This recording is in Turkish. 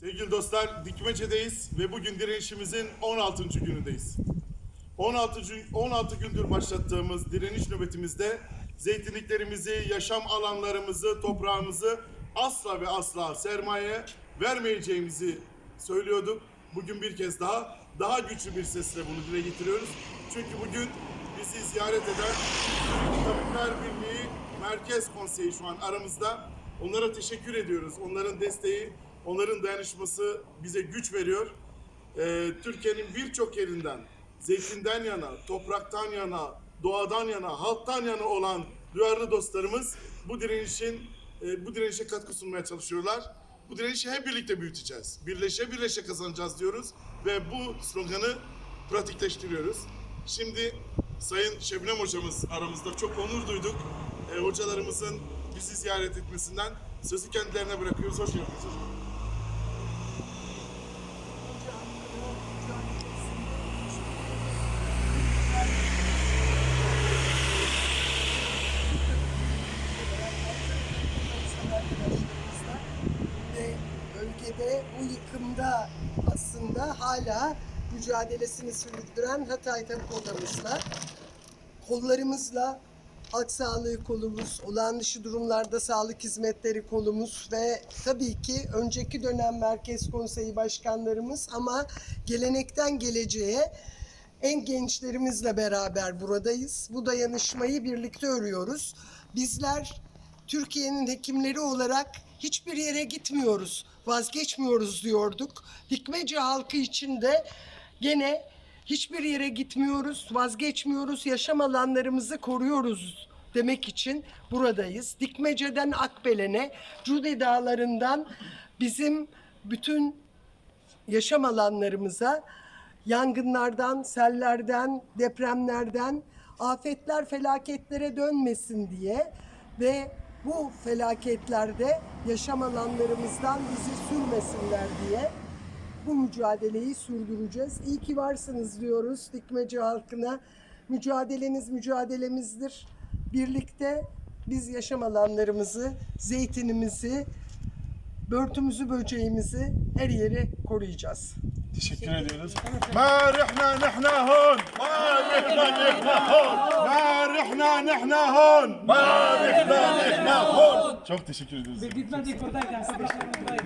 Sevgili dostlar, Dikmece'deyiz ve bugün direnişimizin 16. günündeyiz. 16. gün- 16 gündür başlattığımız direniş nöbetimizde zeytinliklerimizi, yaşam alanlarımızı, toprağımızı asla ve asla sermaye vermeyeceğimizi söylüyorduk. Bugün bir kez daha daha güçlü bir sesle bunu dile getiriyoruz. Çünkü bugün bizi ziyaret eden Tabipler Birliği Merkez Konseyi şu an aramızda. Onlara teşekkür ediyoruz. Onların desteği, onların dayanışması bize güç veriyor. Ee, Türkiye'nin birçok yerinden zeytinden yana, topraktan yana, doğadan yana, halktan yana olan duyarlı dostlarımız bu direnişin e, bu direnişe katkı sunmaya çalışıyorlar. Bu direnişi hep birlikte büyüteceğiz. Birleşe birleşe kazanacağız diyoruz ve bu sloganı pratikleştiriyoruz. Şimdi Sayın Şebnem hocamız aramızda çok onur duyduk. E, hocalarımızın bizi ziyaret etmesinden sözü kendilerine bırakıyoruz. Hoş geldiniz hocam. ve bölgede bu yıkımda aslında hala mücadelesini sürdüren Hatay Tabip kollarımızla halk sağlığı kolumuz, olağan dışı durumlarda sağlık hizmetleri kolumuz ve tabii ki önceki dönem Merkez Konseyi başkanlarımız ama gelenekten geleceğe en gençlerimizle beraber buradayız. Bu dayanışmayı birlikte örüyoruz. Bizler Türkiye'nin hekimleri olarak hiçbir yere gitmiyoruz, vazgeçmiyoruz diyorduk. Dikmece halkı için de gene hiçbir yere gitmiyoruz, vazgeçmiyoruz, yaşam alanlarımızı koruyoruz demek için buradayız. Dikmece'den Akbelen'e, Cude Dağları'ndan bizim bütün yaşam alanlarımıza yangınlardan, sellerden, depremlerden, afetler, felaketlere dönmesin diye ve bu felaketlerde yaşam alanlarımızdan bizi sürmesinler diye bu mücadeleyi sürdüreceğiz. İyi ki varsınız diyoruz Dikmece halkına. Mücadeleniz mücadelemizdir. Birlikte biz yaşam alanlarımızı, zeytinimizi, börtümüzü, böceğimizi her yeri koruyacağız. Teşekkür ediyoruz. Ma rihna nihna hun. Ma rihna nihna hun. Ma رحنا نحن هون ما رحنا نحن هون Çok teşekkür ediyoruz. Gitmedik buradayken arkadaşlarımız buradaydı.